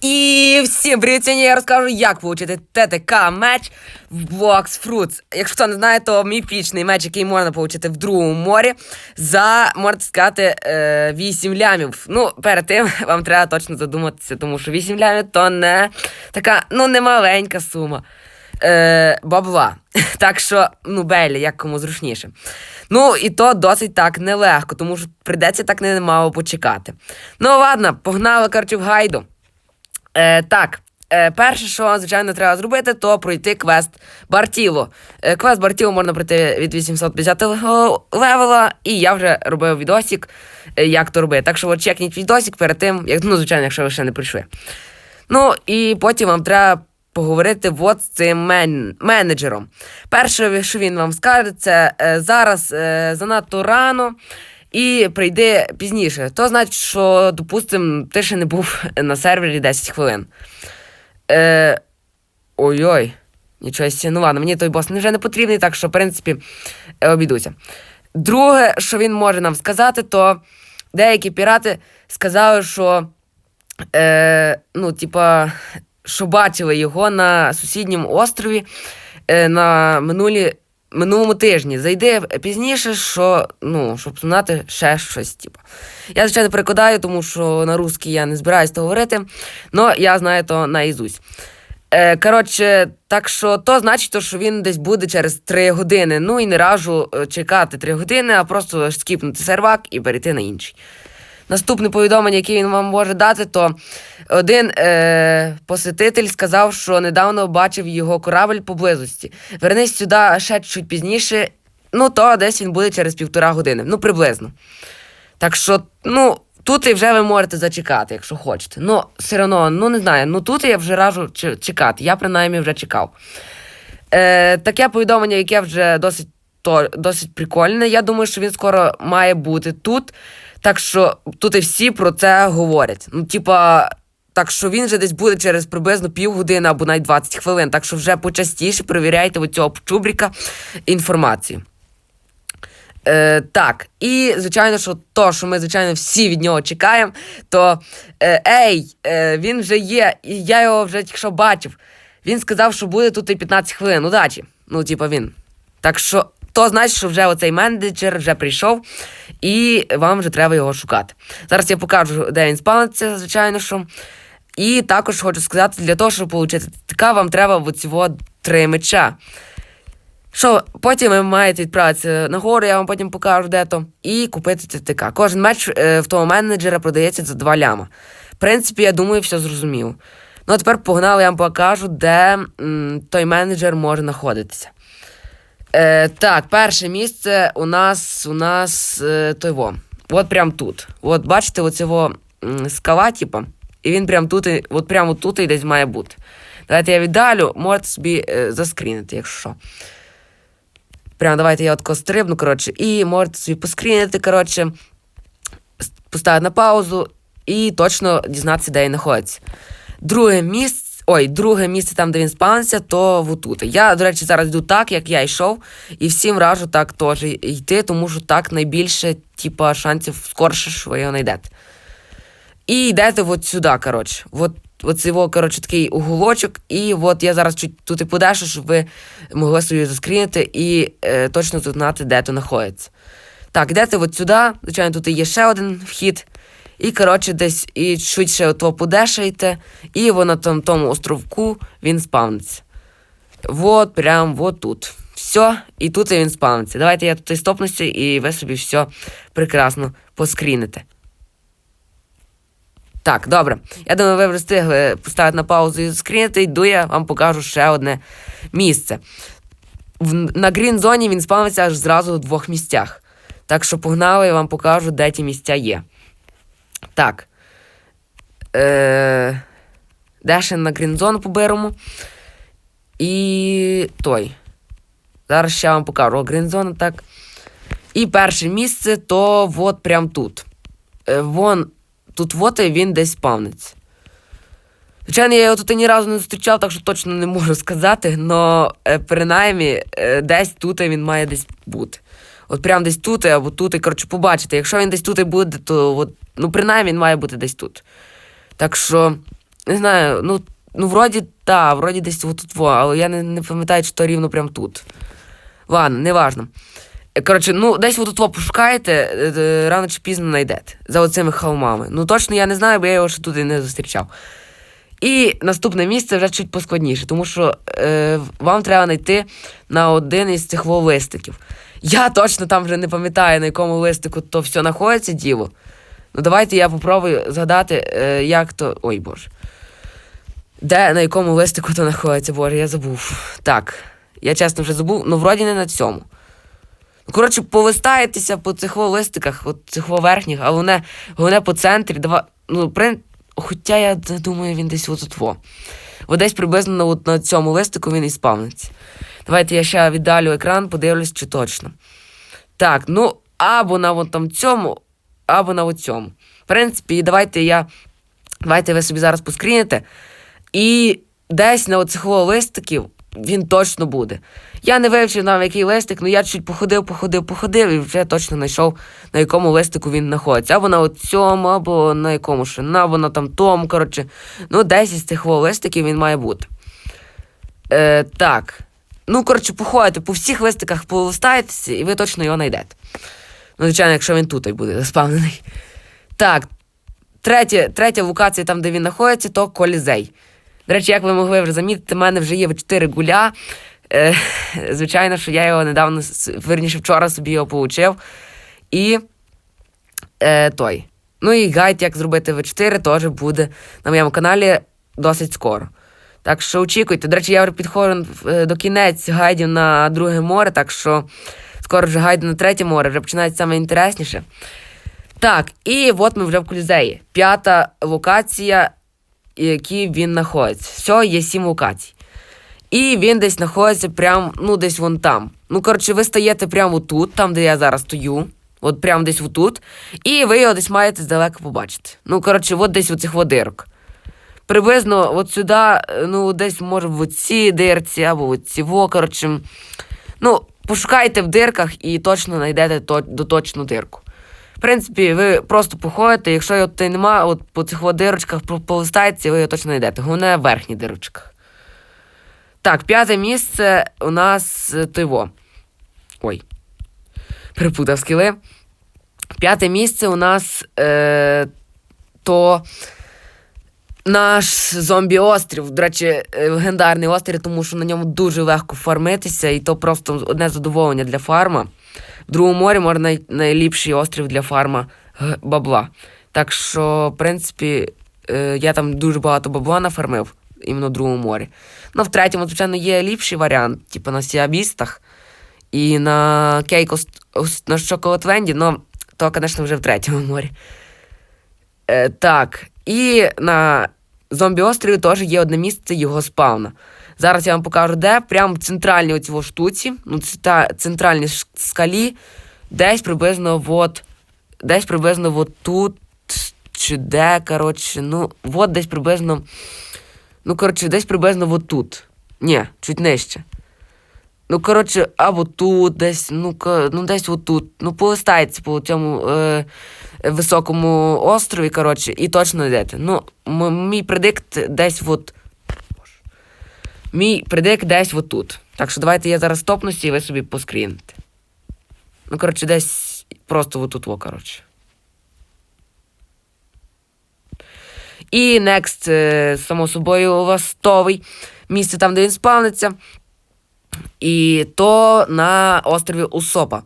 І всім привіт! Сьогодні я розкажу, як отримати ТТК меч в Box Fruits. Якщо хто не знає, то міфічний меч, який можна отримати в другому морі, за можна сказати, е, 8 лямів. Ну, перед тим вам треба точно задуматися, тому що 8 лямів то не така, ну, не маленька сума. Е, бабла. Так що, ну, Белі, як кому зручніше. Ну, і то досить так нелегко, тому що прийдеться так немало почекати. Ну, ладно, погнали, коротше, в гайду. Е, так, е, перше, що, звичайно, треба зробити, то пройти квест Бартіло. Е, квест Бартіло можна пройти від 850 левела, і я вже робив відосик, е, як то робити. Так що от чекніть відосик перед тим, як, ну, звичайно, якщо ви ще не прийшли. Ну, і потім вам треба поговорити от з цим мен- менеджером. Перше, що він вам скаже, це зараз занадто рано. І прийди пізніше. То значить, що, допустим, ти ще не був на сервері 10 хвилин. Е, Ой-ой, нічого. Ну ладно, мені той бос вже не потрібний, так що, в принципі, е, обійдуся. Друге, що він може нам сказати, то деякі пірати сказали, що е, ну, типа, що бачили його на сусідньому острові е, на минулі, минулому тижні. Зайди пізніше, що, ну, щоб знати ще щось. Типу. Я, звичайно, перекладаю, тому що на русській я не збираюся говорити, але я знаю то наізусть. Е, коротше, так що то значить, то, що він десь буде через 3 години. Ну і не раджу е, чекати 3 години, а просто скіпнути сервак і перейти на інший. Наступне повідомлення, яке він вам може дати, то один е, посетитель сказав, що недавно бачив його корабль поблизості. Вернись сюди ще чуть пізніше. Ну, то десь він буде через півтора години. Ну, приблизно. Так що, ну, тут і вже ви можете зачекати, якщо хочете. Ну, все одно, ну не знаю, ну тут я вже раджу чекати. Я принаймні вже чекав. Е, таке повідомлення, яке вже досить, то, досить прикольне. Я думаю, що він скоро має бути тут. Так що тут і всі про це говорять. Ну, типа, так що він вже десь буде через приблизно півгодини або навіть 20 хвилин. Так що вже почастіше перевіряйте у цього чубріка інформацію. Е, так, і звичайно, що то, що ми, звичайно, всі від нього чекаємо, то е, ей, е, він вже є, і я його вже тільки що бачив. Він сказав, що буде тут і 15 хвилин. Удачі. Ну, типа він. Так що, то значить, що вже оцей менеджер вже прийшов, і вам вже треба його шукати. Зараз я покажу, де він спавниться, звичайно, що. І також хочу сказати, для того, щоб отримати така, вам треба оцього три меча. Що потім ви маєте відправитися нагору, я вам потім покажу де то, і купити ТТК. Кожен меч е, в того менеджера продається за 2 ляма. В принципі, я думаю, все зрозуміло. Ну а тепер погнали, я вам покажу, де м, той менеджер може знаходитися. Е, так, перше місце у нас у нас е, той во. От прям тут. От бачите, оцього скала, типа, і він прям тут, і- от прямо тут і десь має бути. Давайте я віддалю, можете собі е, заскрінити, якщо що. Прямо давайте я отко стрибну, коротше, і можете собі поскрінити, коротше, поставити на паузу і точно дізнатися, де він знаходиться. Друге місце. Ой, друге місце там, де він спавниться, то вотут. Я, до речі, зараз йду так, як я йшов, і всім раджу так теж йти, тому що так найбільше, типа, шансів скорше, що ви його знайдете. І йдете от сюди, коротше. От, от цього, коротше, такий уголочок, і от я зараз чуть тут і подешу, щоб ви могли собі заскрінити і е, точно тут знати, де то знаходиться. Так, йдете от сюди, звичайно, тут є ще один вхід. І, коротше, десь і швидше ото подешаєте, і воно там тому островку він спавниться. Вот, прям вот тут. Все, і тут він спавниться. Давайте я тут стопнуся, і ви собі все прекрасно поскріните. Так, добре. Я думаю, ви встигли поставити на паузу і скрінити. Йду я вам покажу ще одне місце. В, на грін зоні він спавниться аж зразу у двох місцях. Так що погнали, я вам покажу, де ті місця є. Так. Е, де на грін зону поберемо. І той. Зараз ще вам покажу. Грін зона, так. І перше місце, то от прям тут. Е, вон тут вот і він десь спавниться. Звичайно, я його тут ні разу не зустрічав, так що точно не можу сказати, але принаймні е, десь тут він має десь бути. От прям десь тут або тут, і коротше, побачите. Якщо він десь тут і буде, то от, ну принаймні він має бути десь тут. Так що не знаю, ну, ну вроді, та, вроді десь отут, во, але я не, не пам'ятаю, чи то рівно прям тут. Ладно, неважно. Е, Коротше, ну десь отут пошукаєте, е, е, рано чи пізно знайдете. За оцими холмами. Ну точно я не знаю, бо я його ще туди не зустрічав. І наступне місце вже чуть поскладніше, тому що е, вам треба знайти на один із цих листиків. Я точно там вже не пам'ятаю, на якому листику то все знаходиться діло. Ну давайте я попробую згадати, е, як то. Ой боже. Де на якому листику то знаходиться, боже, я забув. Так. Я чесно вже забув, ну вроді не на цьому. Коротше, повистаєтеся по цих листиках, от цих верхніх, а вони, вони по центрі. Дава... Ну, при... Хоча я думаю, він десь отут во. От десь приблизно от, на цьому листику він і спавниться. Давайте я ще віддалю екран, подивлюсь, чи точно. Так, ну, або на там цьому, або на цьому. В принципі, давайте я. Давайте ви собі зараз поскріните. І десь на оцих листиків він точно буде. Я не вивчив на який листик, ну я чуть походив, походив, походив і вже точно знайшов, на якому листику він знаходиться. Або на цьому, або на якому ще, ну, або на там тому, коротше. Ну, десь із цих листиків він має бути. Е, так. Ну, коротше, походите по всіх листиках, полистаєтеся, і ви точно його знайдете. Ну, звичайно, якщо він тут буде заспавнений. Так, третя, третя локація, там, де він знаходиться, то колізей. До речі, як ви могли вже замітити, в мене вже є 4 гуля. Е, звичайно, що я його недавно, верніше, вчора собі його получив. І е, той. Ну і гайд, як зробити В4, теж буде на моєму каналі досить скоро. Так що очікуйте. До речі, я вже підходжу е, до кінець гайдів на друге море, так що скоро вже гайди на третє море, вже починається саме інтересніше. Так, і от ми вже в Колізеї. П'ята локація, які він знаходиться. Все, є сім локацій. І він десь знаходиться прям, ну, десь вон там. Ну, коротше, ви стаєте прямо тут, там, де я зараз стою. От прямо десь отут. І ви його десь маєте здалека побачити. Ну, коротше, от десь у цих водирок. Приблизно от сюди, ну, десь, може, в цій дирці, або в ці во, коротше. Ну, пошукайте в дирках і точно знайдете до точну дирку. В принципі, ви просто походите, якщо його тут нема, от по цих дирочках по- полистаєте, ви його точно знайдете. Головне в верхніх дирочках. Так, п'яте місце у нас е, тиво. Ой. Перепутав скіли. П'яте місце у нас е, то наш зомбі-острів. До речі, е, легендарний острів, тому що на ньому дуже легко фармитися, і то просто одне задоволення для фарма. В другому морі може най- найліпший острів для фарма бабла. Так що, в принципі, е, я там дуже багато бабла нафармив, іменно в другому морі. Ну, в третьому, звичайно, є ліпший варіант, типу на Сіабістах і на Кейкос на Шоколадвенді, ну, то, звісно, вже в третьому морі. Е, так, і на зомбі-острові теж є одне місце його спавна. Зараз я вам покажу, де. Прямо в центральній оцій штуці, ну, та центральній скалі, десь приблизно от, десь приблизно от тут, чи де, коротше, ну, от десь приблизно, ну, коротше, десь приблизно от тут. Ні, чуть нижче. Ну, коротше, або тут, десь, ну, ну десь отут. Ну, полистається по цьому е, високому острові, коротше, і точно йдете. Ну, мій предикт десь от. Мій предикт десь отут. Так що давайте я зараз стопнуся і ви собі поскріните. Ну, коротше, десь просто отут, во, коротше. І next, е, само собою, ластовий. Місце там, де він спавниться. І то на острові Усопа.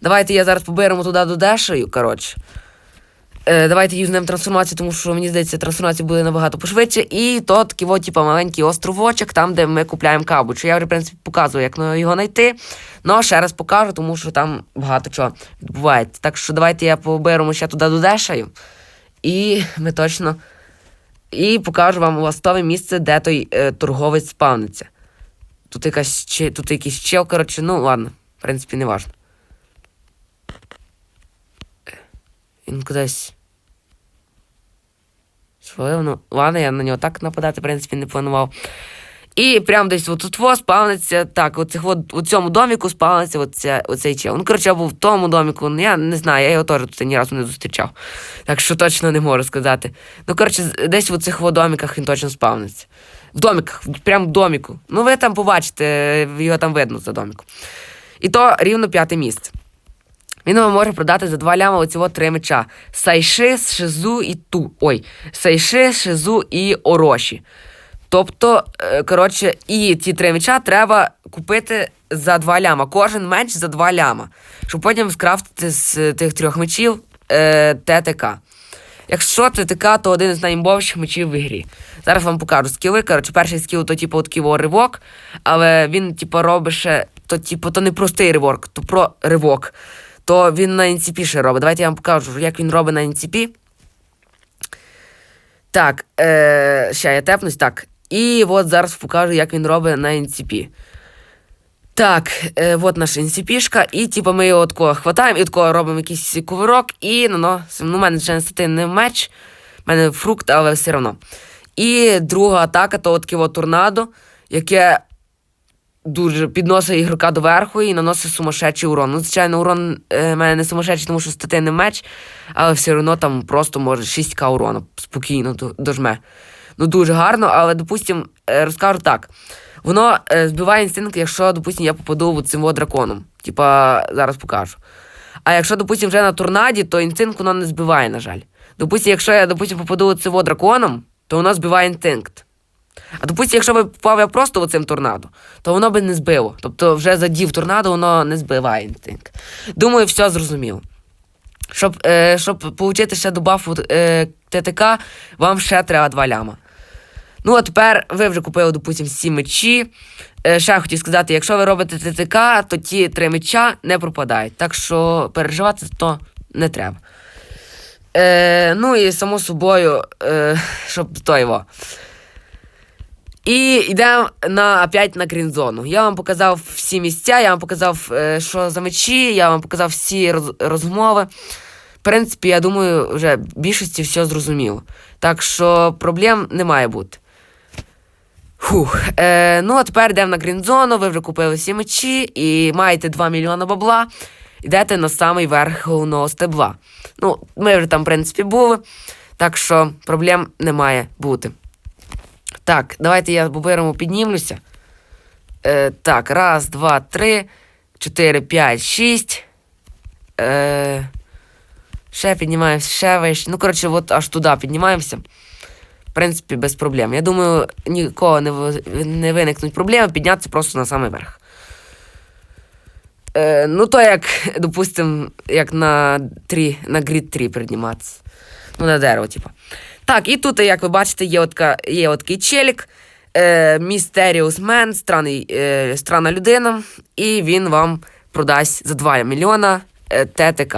Давайте я зараз поберемо туди до Дешею, коротше. Е, давайте юзнемо трансформацію, тому що мені здається, трансформація буде набагато пошвидше. І то такий от, типу, маленький островочок, там, де ми купляємо кабучу. Я вже, в принципі, показую, як його знайти. Ну, ще раз покажу, тому що там багато чого відбувається. Так що давайте я поберемо ще туди до Дешею. І ми точно. І покажу вам ластове місце, де той е, торговець спавниться. Тут якась чи- тут якийсь чел, коротше, ну ладно, в принципі, не важно. Він кудись. Свалив, ну ладно, я на нього так нападати, в принципі, не планував. І прямо десь от тут во спавниться, так, оцих от, у цьому доміку спавниться оця, оцей чел. Ну, коротше, або в тому доміку, ну, я не знаю, я його теж тут ні разу не зустрічав. Так що точно не можу сказати. Ну, коротше, десь в цих доміках він точно спавниться. В доміках, прямо в доміку. Ну, ви там побачите, його там видно за доміком. І то рівно п'яте місце. Він вам може продати за два ляма оці от три меча: Сайши, Шизу і Ту. Ой, Сайши, Шизу і Ороші. Тобто, е, коротше, і ті три меча треба купити за два ляма. Кожен меч за два ляма. Щоб потім скрафтити з тих трьох мечів е, ТТК. Якщо ТТК, то один із найімбовіших мечів в ігрі. Зараз вам покажу скіли. Коротше, перший скіл то, типу, такий во ривок, але він, типу, робить ще, то, типу, то не простий ривок, то про ривок. То він на NCP ще робить. Давайте я вам покажу, як він робить на NCP. Так, е, ще я тепнусь, так. І от зараз покажу, як він робить на NCP. Так, е, от наша NCP-шка, і типу ми його такого хватаємо і такого робимо якийсь кувирок, і наносимо. Ну, у мене ще не статинний меч, в мене фрукт, але все одно. І друга атака то таке от торнадо, яке дуже підносить ігрока доверху і наносить сумасшедший урон. Ну, звичайно, урон е, мене не сумасшедший, тому що статинний меч, але все одно там просто може 6к урону спокійно дожме. Ну, дуже гарно, але, допустим, е, розкажу так. Воно е, збиває інстинкт, якщо, допустим, я попаду цим драконом. Типа, зараз покажу. А якщо, допустим, вже на торнаді, то інстинкт воно не збиває, на жаль. Допустим, якщо я, допустим, попаду цим драконом, то воно збиває інстинкт. А допустим, якщо попав я просто оцим торнадо, то воно би не збило. Тобто вже задів торнадо, воно не збиває інстинкт. Думаю, все зрозуміло. Щоб, е, щоб отримати ще до бафу е, ТТК, вам ще треба два ляма. Ну, а тепер ви вже купили, допустим, всі мечі. Е, ще хотів сказати, якщо ви робите ТТК, то ті три меча не пропадають. Так що переживати то не треба. Е, ну і само собою, е, щоб то його. І йдемо на, опять на грінзону. Я вам показав всі місця, я вам показав, е, що за мечі, я вам показав всі роз, розмови. В принципі, я думаю, вже більшості все зрозуміло. Так що проблем не має бути. Фух. Е, ну, а тепер йдемо на грінзону, ви вже купили всі мечі і маєте 2 мільйони бабла. Йдете на самий верх головного стебла. Ну, ми вже там, в принципі, були, так що проблем не має бути. Так, давайте я по-бирому піднімлюся. Е, так, раз, два, три, чотири, п'ять, шість. Е, ще піднімаємося, ще вище. Ну, коротше, от аж туди піднімаємося. В принципі, без проблем. Я думаю, нікого не, не виникнуть проблеми піднятися просто на самий верх. Е, ну, то як, допустим, як на, трі, на грід 3 підніматися. Ну, на дерево, типу. Так, і тут, як ви бачите, є, отка, є такий челік, е, Mysterious Man, странний, е, странна людина, і він вам продасть за 2 мільйона е, ТТК.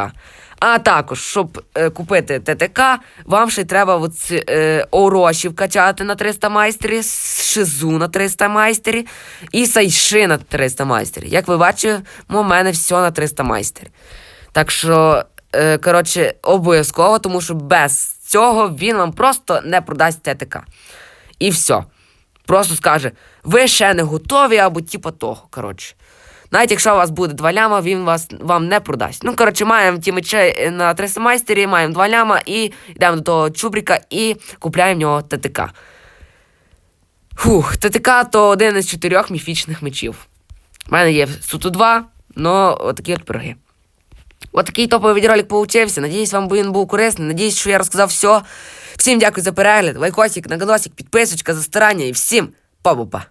А також, щоб е, купити ТТК, вам ще й треба оці, е, ороші вкачати на 300 майстерів, шизу на 300 майстерів і сайши на 300 майстерів. Як ви бачите, у мене все на 300 майстерів. Так що, е, коротше, обов'язково, тому що без цього він вам просто не продасть ТТК. І все. Просто скаже, ви ще не готові, або типа того. Коротше. Навіть якщо у вас буде два ляма, він вас вам не продасть. Ну, коротше, маємо ті мечі на 300 майстері, маємо два ляма і йдемо до того чубріка і купляємо в нього ТТК. Фух, ТТК то один із чотирьох міфічних мечів. У мене є суто два, но отакі от пироги. От такий топовий відеоролик получився. Надіюсь, вам він був корисний. Надіюсь, що я розказав все. Всім дякую за перегляд. Лайкосик, нагоносик, підписочка за старання і всім па-па-па.